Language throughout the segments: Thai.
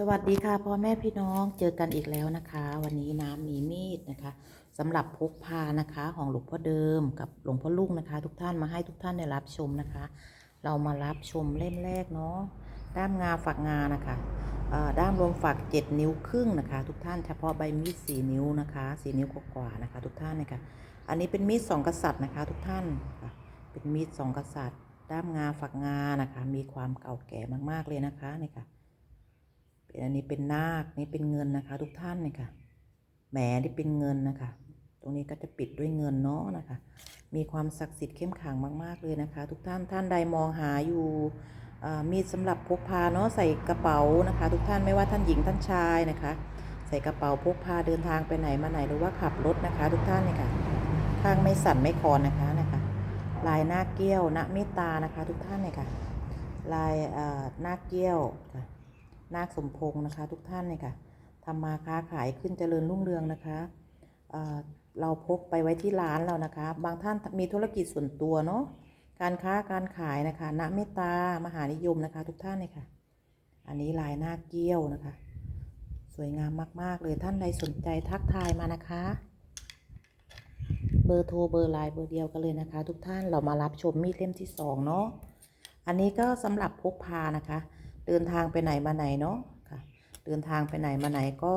สวัสดีค่ะพ่อแม่พี่น้องเจอกันอีกแล้วนะคะ วันนี้น้ำมีมีดนะคะสำหรับพกพานะคะของหลวงพ่อเดิมกับหลวงพ่อลุงนะคะ ทุกท่านมาให้ทุกท่านได้รับชมนะคะ เรามารับชมเล่มแรกเนาะด้ามงาฝักงานะคะด้ามรวมฝัก 7 นิ้วครึ่งนะคะ ทุกท่านเฉพาะใบมีด4นิ้วนะคะ4นิ้วกว่าๆนะคะ ทุกท่านนะคะอันนี้เป็นมีดสองกษัตริย์นะคะ ทุกท่านเป็นมีดสองกษัตริย์ ด้ามงาฝักงานะคะ มีความเก่าแก่มากๆเลยนะคะนี่ค่ะ อันนี้เป็นนาคนี่เป็นเงินนะคะ ทุกท่านเนี่ยค่ะแหมนี่เป็นเงินนะคะ ตรงนี้ก็จะปิดด้วยเงินเนาะนะคะ มีความศักดิ์สิทธิ์เข้มขังมาก ๆ เลยนะคะ ทุกท่านท่านใดมองหาอยู่มีดสำหรับพกพาเนาะใส่กระเป๋านะคะ ทุกท่านไม่ว่าท่านหญิงท่านชายนะคะ ใส่กระเป๋าพกพาเดินทางไปไหนมาไหนหรือว่าขับรถนะคะ ทุกท่านเนี่ยค่ะข้างไม่สั่นไม่คลอนนะคะนะคะลายหน้าเกี้ยวณเมตตานะคะ ทุกท่านเนี่ยค่ะลายหน้าเกี้ยวค่ะ นาคสมพงษ์นะคะ ทุกท่านเนี่ยค่ะทำมาค้าขายขึ้นเจริญรุ่งเรืองนะคะเเราพกไปไว้ที่ร้านเรานะคะ บางท่านมีธุรกิจส่วนตัวเนาะการค้าการขายนะคะณเมตตามหานิยมนะคะ ทุกท่านเนี่ยค่ะ อันนี้ลายหน้าเกี้ยวนะคะ สวยงามมาก ๆ เลยท่านใดสนใจทักทายมานะคะ เบอร์โทรเบอร์ไลน์เบอร์เดียวกันเลยนะคะ ทุกท่านเรามารับชมมีดเล่มที่สองเนาะอันนี้ก็สำหรับพกพานะคะ เดินทางไปไหนมาไหนเนาะค่ะเดินทางไปไหนมาไหนก็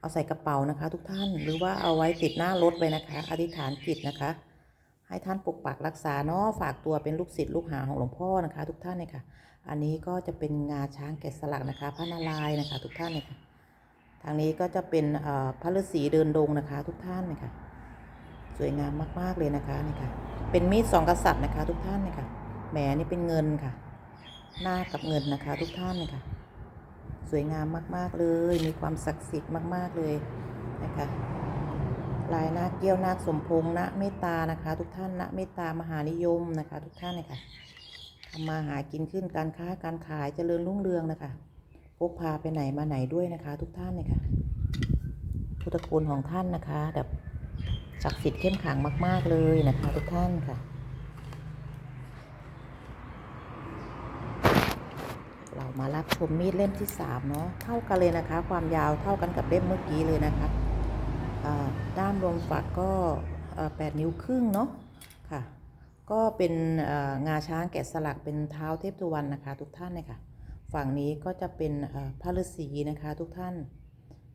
เอาใส่กระเป๋านะคะ ทุกท่านหรือว่าเอาไว้ติดหน้ารถไว้นะคะ อธิษฐานจิตนะคะ ให้ท่านปกปักรักษาเนาะฝากตัวเป็นลูกศิษย์ลูกหาของหลวงพ่อนะคะ ทุกท่านเนี่ยค่ะ อันนี้ก็จะเป็นงาช้างแกะสลักนะคะพระนารายณ์นะคะ ทุกท่านเนี่ยค่ะทางนี้ก็จะเป็นพระฤาษีเดินดงนะคะ ทุกท่านเนี่ยค่ะสวยงามมาก ๆ เลยนะคะนี่ค่ะ เป็นมีดสองกษัตริย์นะคะ ทุกท่านเนี่ยค่ะแหมนี่เป็นเงินค่ะ หน้ากับเงินนะคะ ทุกท่านเลยค่ะ สวยงามมาก ๆ เลย มีความศักดิ์สิทธิ์มาก ๆ เลยนะคะลายนาคเกี้ยวนาคสมพงษ์ณเมตตานะคะ ทุกท่านณเมตตามหานิยมนะคะ ทุกท่านเลยค่ะทำมาหากินขึ้นการค้าการขายเจริญรุ่งเรืองนะคะพกพาไปไหนมาไหนด้วยนะคะ ทุกท่านเลยค่ะพุทธคุณของท่านนะคะแบบศักดิ์สิทธิ์เข้มขังมาก ๆ เลยนะคะ ทุกท่านค่ะ เรา มารับชมมีดเล่มที่สามเนาะเท่ากันเลยนะคะ ความยาวเท่ากันกับเล่มเมื่อกี้เลยนะคะด้ามรวมฝักก็แปดนิ้วครึ่งเนาะค่ะ ก็เป็นงาช้างแกะสลักเป็นเท้าเทพตุวันนะคะ ทุกท่านเลยค่ะ ฝั่งนี้ก็จะเป็นพระฤาษีนะคะ ทุกท่าน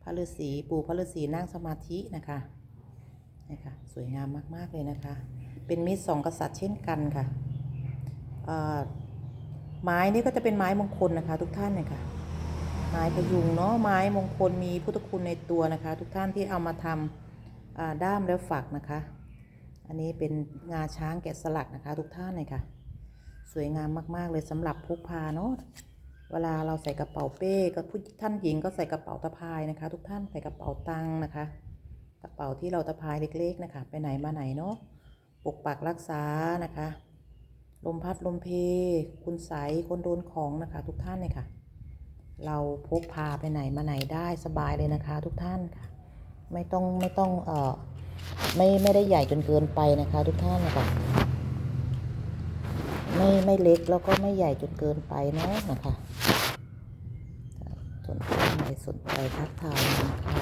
พระฤาษีปู่พระฤาษีนั่งสมาธินะคะนี่ค่ะสวยงามมากๆเลยนะคะ เป็นมีดสองกษัตริย์เช่นกันค่ะ ไม้นี่ก็จะเป็นไม้มงคลนะคะ ทุกท่านเนี่ยค่ะไม้พยุงเนาะไม้มงคลมีพุทธคุณในตัวนะคะ ทุกท่านที่เอามาทำาด้ามแล้วฝักนะคะ อันนี้เป็นงาช้างแกะสลักนะคะ ทุกท่านเลยค่ะ สวยงามมากๆเลยสำหรับพกพาเนาะเวลาเราใส่กระเป๋าเป้ก็ผู้ท่านหญิงก็ใส่กระเป๋าตะพายนะคะ ทุกท่านใส่กระเป๋าตังค์นะคะ กระเป๋าที่เราตะพายเล็ก ๆนะคะ ไปไหนมาไหนเนาะปกปักรักษานะคะ ลมพัดลมเพ คุณใสคนโดนของนะคะ ทุกท่านเนี่ยค่ะ เราพกพาไปไหนมาไหนได้สบายเลยนะคะ ทุกท่านค่ะ ไม่ต้องไม่ต้องเอ่อไม่ไม่ได้ใหญ่จนเกินไปนะคะ ทุกท่านนะคะไม่ไม่เล็กแล้วก็ไม่ใหญ่จนเกินไปเนาะนะคะสนใจไหนสนใจทักทายนะคะ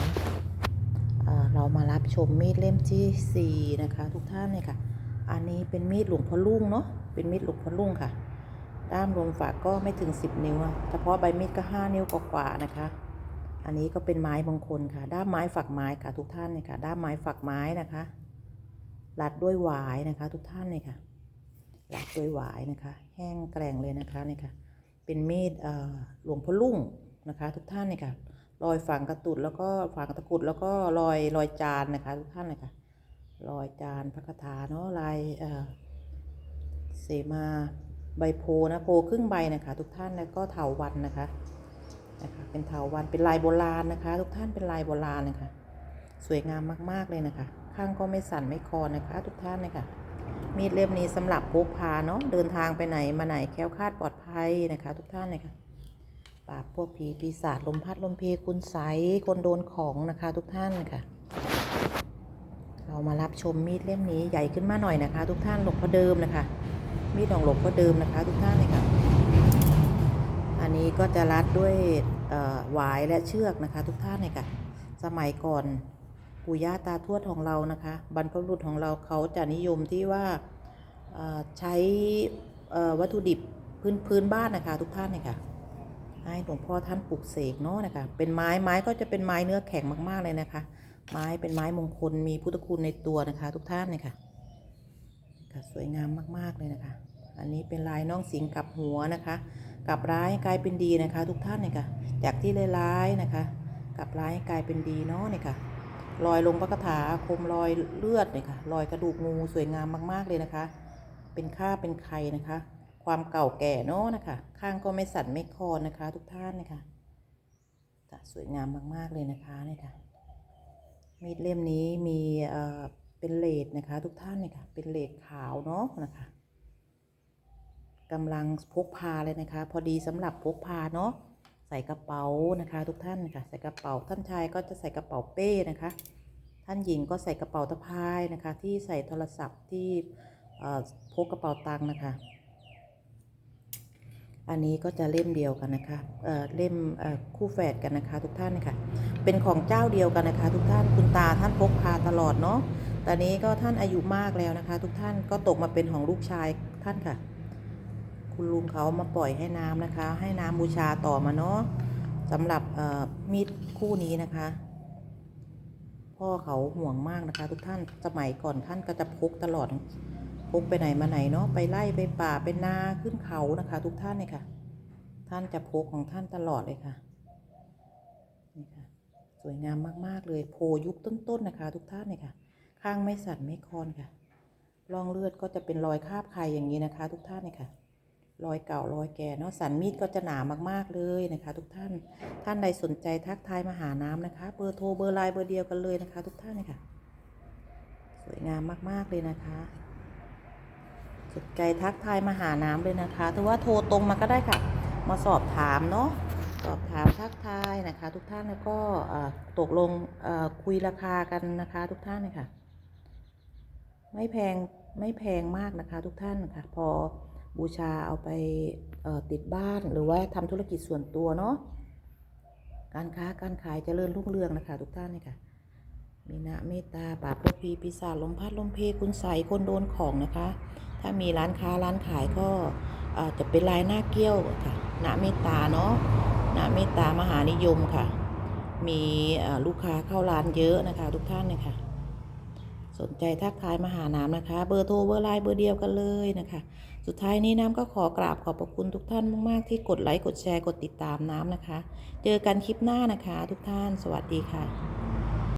เรามารับชมมีดเล่มที่สี่นะคะ ทุกท่านเลยค่ะ อันนี้เป็นมีดหลวงพ่อลุ่งเนาะ เป็นมีดหลวงพ่อลุ่งค่ะ ด้ามรวมฝากก็ไม่ถึง 10 นิ้วเฉพาะใบมีดก็ 5 นิ้วกว่าๆนะคะ อันนี้ก็เป็นไม้มงคลค่ะ ด้ามไม้ฝักไม้ค่ะทุกท่านเนี่ยค่ะ ด้ามไม้ฝักไม้นะคะรัดด้วยหวายนะคะ ทุกท่านเนี่ยค่ะรัดด้วยหวายนะคะ แห้งแกร่งเลยนะคะนี่ค่ะ เป็นมีดหลวงพ่อลุ่งนะคะ ทุกท่านเนี่ยค่ะรอยฝังกระตุดแล้วก็ฝังตะกรุดแล้วก็รอยรอยจานนะคะ ทุกท่านเลยค่ะรอยจานพระคาถาเนาะลายเอ่อ เสมาใบโพนะโพครึ่งใบนะคะทุกท่านแล้วก็เถาวันนะคะนะคะเป็นเถาวันเป็นลายโบราณนะคะ ทุกท่านเป็นลายโบราณนะคะ สวยงามมากๆเลยนะคะ ข้างก็ไม่สั่นไม่คลอนนะคะ ทุกท่านเลยค่ะมีดเล่มนี้สำหรับพกพาเนาะเดินทางไปไหนมาไหนแคล้วคลาดปลอดภัยนะคะ ทุกท่านเลยค่ะปราบพวกผีปีศาจลมพัดลมเพคุณใสคนโดนของนะคะ ทุกท่านค่ะ เรามารับชมมีดเล่มนี้ใหญ่ขึ้นมาหน่อยนะคะ ทุกท่านหลวงพ่อเดิมนะคะ มีดของหลงพ่อเดิมนะคะ ทุกท่านเลยค่ะ อันนี้ก็จะรัดด้วยหวายและเชือกนะคะ ทุกท่านเนี่ยค่ะ สมัยก่อนปู่ย่าตาทวดของเรานะคะ บรรพบุรุษของเราเขาจะนิยมที่ว่าใช้วัตถุดิบพื้นพื้นบ้านนะคะ ทุกท่านเนี่ยค่ะให้หลวงพ่อท่านปลูกเสกเนาะนะคะ เป็นไม้ไม้ก็จะเป็นไม้เนื้อแข็งมากๆเลยนะคะ ไม้เป็นไม้มงคลมีพุทธคุณในตัวนะคะ ทุกท่านเนี่ยค่ะ ค่ะสวยงามมากๆเลยนะคะ อันนี้เป็นลายน้องสิงกับหัวนะคะกับร้ายกลายเป็นดีนะคะ ทุกท่านเนี่ยค่ะ จากที่ร้ายนะคะ กับร้ายกลายเป็นดีเนาะเนี่ยค่ะรอยลงพระคาถาคมรอยเลือดเนี่ยค่ะรอยกระดูกงูสวยงามมากๆเลยนะคะ เป็นค่าเป็นไข่นะคะ ความเก่าแก่เนาะนะคะ ข้างก็ไม่สั่นไม่คลอนนะคะ ทุกท่านนะคะจะสวยงามมากๆเลยนะคะเนี่ยค่ะมีดเล่มนี้มี เป็นเลดนะคะ ทุกท่านเนี่ยค่ะ เป็นเลดขาวเนาะนะคะกำลังพกพาเลยนะคะ พอดีสำหรับพกพาเนาะใส่กระเป๋านะคะ ทุกท่านนะคะใส่กระเป๋าท่านชายก็จะใส่กระเป๋าเป้นะคะ ท่านหญิงก็ใส่กระเป๋าตะพายนะคะ ที่ใส่โทรศัพท์ที่พกกระเป๋าตังค์นะคะ อันนี้ก็จะเล่มเดียวกันนะคะเเล่มคู่แฝดกันนะคะ ทุกท่านนะคะเป็นของเจ้าเดียวกันนะคะ ทุกท่านคุณตาท่านพกพาตลอดเนาะ ตอนนี้ก็ท่านอายุมากแล้วนะคะ ทุกท่านก็ตกมาเป็นของลูกชายท่านค่ะ คุณลุงเขามาปล่อยให้น้ำนะคะ ให้น้ำบูชาต่อมาเนาะสำหรับมีดคู่นี้นะคะ พ่อเขาห่วงมากนะคะ ทุกท่านสมัยก่อนท่านก็จะพกตลอดพกไปไหนมาไหนเนาะไปไล่ไปป่าไปนาขึ้นเขานะคะ ทุกท่านเนี่ยค่ะ ท่านจะพกของท่านตลอดเลยค่ะนี่ค่ะ สวยงามมาก ๆ เลยโพยุคต้นๆนะคะ ทุกท่านเนี่ยค่ะ ข้างไม่สั่นไม่คอนค่ะรองเลือดก็จะเป็นรอยคาบไข่อย่างนี้นะคะ ทุกท่านเนี่ยค่ะรอยเก่ารอยแก่เนาะสันมีดก็จะหนามากๆเลยนะคะ ทุกท่านท่านใดสนใจทักทายมาหาน้ำนะคะ เบอร์โทรเบอร์ไลน์เบอร์เดียวกันเลยนะคะ ทุกท่านเนี่ยค่ะ สวยงามมากๆเลยนะคะสนใจทักทายมาหาน้ำเลยนะคะถือว่าโทรตรงมาก็ได้ค่ะ มาสอบถามเนาะสอบถามทักทายนะคะ ทุกท่านแล้วก็ตกลงคุยราคากันนะคะ ทุกท่านเลยค่ะ ไม่แพงไม่แพงมากนะคะทุกท่านค่ะ พอบูชาเอาไปติดบ้านหรือว่าทำธุรกิจส่วนตัวเนาะการค้าการขายจเจริญรุ่งเรืองนะคะ ทุกท่านเลยค่ะมีนะเมตตาปราพวกพีปีศาจลมพัดลมเพคุณใสคนโดนของนะคะ ถ้ามีร้านค้าร้านขายก็จะเป็นลายหน้าเกี้ยวค่ะนะเมตตาเนาะนะเมตตามหานิยมค่ะ มีลูกค้าเข้าร้านเยอะนะคะ ทุกท่านเนี่ยค่ะ สนใจทักทายมาหาน้ำนะคะ เบอร์โทรเบอร์ไลน์เบอร์เดียวกันเลยนะคะ สุดท้ายนี้น้ำก็ขอกราบขอบพระคุณทุกท่านมากๆ ที่กดไลค์กดแชร์กดติดตามน้ำนะคะ เจอกันคลิปหน้านะคะ ทุกท่าน สวัสดีค่ะ